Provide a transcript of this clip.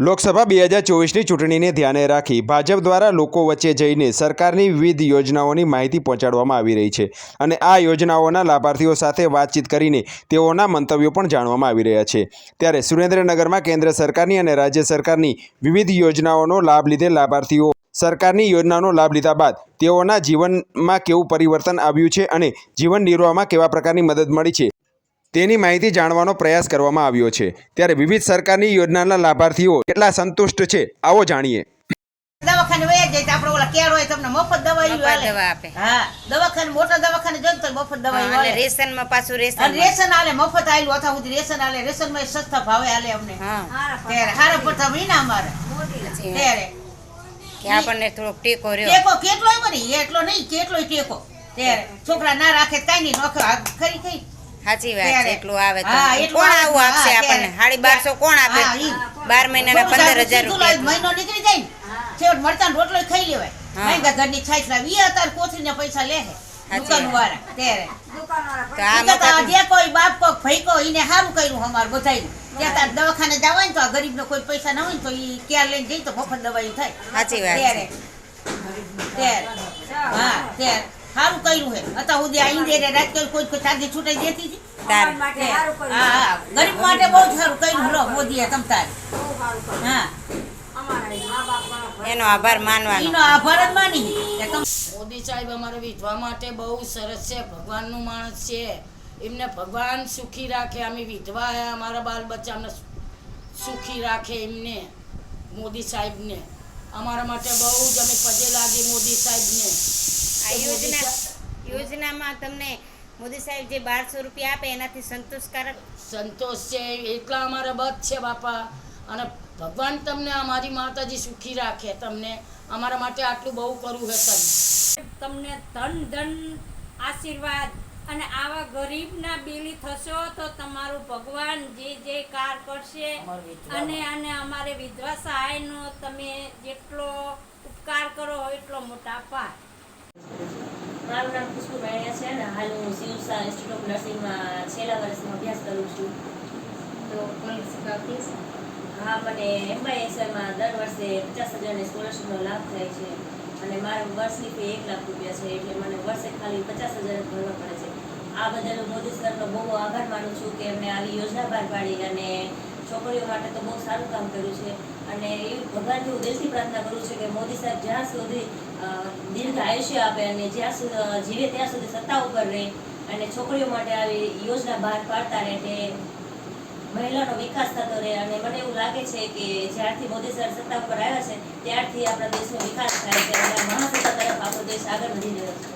લોકસભા બે હજાર ચોવીસની ચૂંટણીને ધ્યાને રાખી ભાજપ દ્વારા લોકો વચ્ચે જઈને સરકારની વિવિધ યોજનાઓની માહિતી પહોંચાડવામાં આવી રહી છે અને આ યોજનાઓના લાભાર્થીઓ સાથે વાતચીત કરીને તેઓના મંતવ્યો પણ જાણવામાં આવી રહ્યા છે. ત્યારે સુરેન્દ્રનગરમાં કેન્દ્ર સરકારની અને રાજ્ય સરકારની વિવિધ યોજનાઓનો લાભ લીધે લાભાર્થીઓ સરકારની યોજનાનો લાભ લીધા બાદ તેઓના જીવનમાં કેવું પરિવર્તન આવ્યું છે અને જીવન નિર્વાહમાં કેવા પ્રકારની મદદ મળી છે તેની માહિતી જાણવાનો પ્રયાસ કરવામાં આવ્યો છે. ત્યારે વિવિધ સરકારની યોજનાના લાભાર્થીઓ કેટલા સંતુષ્ટ છે આવો જાણીએ. દવાખાને વયા જાય આપણે ઓલા કેર હોય તમને મફત દવા ઈ મફત હાલે. દવા આપે. હા દવાખાને મોટા દવાખાને જઈને તો મફત દવા અને હાલે. રેશનમાં પાછું રેશન અને રેશન આલે મફત આયલું અથવા સુધી રેશન આલે રેશનમાં સસ્તા ભાવે આલે અમને. ત્યારે હારા પડતા મહિના અમારે. ત્યારે. કે આપણને થોડોક ટેકો રહ્યો. ટેકો કેટલોય બની એટલો નહીં કેટલોય ટેકો. ત્યારે. છોકરા ના રાખે કાંઈ નહીં નોખે ખરી ખરી સાચી વાત છે એટલું આવે તો. કોણ આવે આપશે આપણને? સાડી બારસો કોણ આપે? બાર મહિનાના બહુ પંદર હજાર મહિનો નીકળી જાય છેવટ મળતા રોટલો ખાઈ લેવાય. મહેંગા ઘરની છાશ લાવી અત્યારે કોથળીના પૈસા લે છે વાળા ત્યારે. જે કોઈ બાપ કોક ભાઈ કો એને સારું કર્યું અમાર બધાયનું. ત્યાં તાર દવાખાને જવાય ને તો આ ગરીબનો કોઈ પૈસા ના હોય તો એ ક્યાં લઈને જઈ તો મફત દવાઈ થાય. સાચી વાત ત્યારે. ત્યારે. હા ત્યારે. સારું કર્યું છે અત્યાર સુધી આ ઈંડેરે રાત કોઈ કોઈ સાદી છૂટાઈ દેતી હતી તારે. હા. હા ગરીબ માટે બહુ સારું કર્યું. લો મોદીએ તમ તારે. હા. એનો આભાર માનવાનો. એનો આભાર જ માની મોદી સાહેબ અમારે વિધવા માટે બહુ સરસ છે. ભગવાનનું માણસ છે. એમને ભગવાન સુખી રાખે. અમે વિધવા હે અમારા બાલ બચ્ચા અમને સુખી રાખે એમને મોદી સાહેબને. અમારા માટે બહુ જ અમે પજે લાગી મોદી સાહેબને. આ યોજના યોજનામાં તમને મોદી સાહેબ જે બારસો રૂપિયા આપે એનાથી સંતોષકારક સંતોષ છે એટલા અમારા બધ છે બાપા. અને ભગવાન તમને અમારી માતાજી સુખી રાખે તમને. અમારા માટે આટલું બહુ કરવું હે તમે તમને ધન ધન આશીર્વાદ અને આવા ગરીબના બેલી થશો તો તમારું ભગવાન જે જે કાર કરશે અને અને અમારે વિધવા સહાયનો તમે જેટલો ઉપકાર કરો એટલો મોટા પાર મારું નામ ખુશ્બુ છે અને હાલ હું શિવસા ઇન્સ્ટિટ્યૂટ ઓફ નર્સિંગમાં છેલ્લા વર્ષમાં અભ્યાસ કરું છું. તો હા મને એમઆઈએસઆઈમાં દર વર્ષે પચાસ હજારની સ્કોલરશીપનો લાભ થાય છે અને મારા વર્ષની ફી એક લાખ રૂપિયા છે એટલે મને વર્ષે ખાલી પચાસ હજાર જ ભરવા પડે છે. આ બદલ હું મોદી સરનો બહુ આભાર માનું છું કે એમને આવી યોજના બહાર પાડી અને છોકરીઓ માટે તો બહુ સારું કામ કર્યું છે. અને એ ભગવાનથી હું દિલથી પ્રાર્થના કરું છું કે મોદી સાહેબ જ્યાં સુધી આયુષ્ય આપે અને જ્યાં જીવે ત્યાં સુધી સત્તા ઉપર રહે અને છોકરીઓ માટે આવી યોજના બહાર પાડતા રહે એટલે મહિલાનો વિકાસ થતો રહે. અને મને એવું લાગે છે કે જ્યારથી મોદી સર સત્તા ઉપર આવ્યા છે, ત્યારથી આપણા દેશનો વિકાસ થાય છે મહાસત્તા તરફ આપણો દેશ આગળ વધી રહ્યો છે.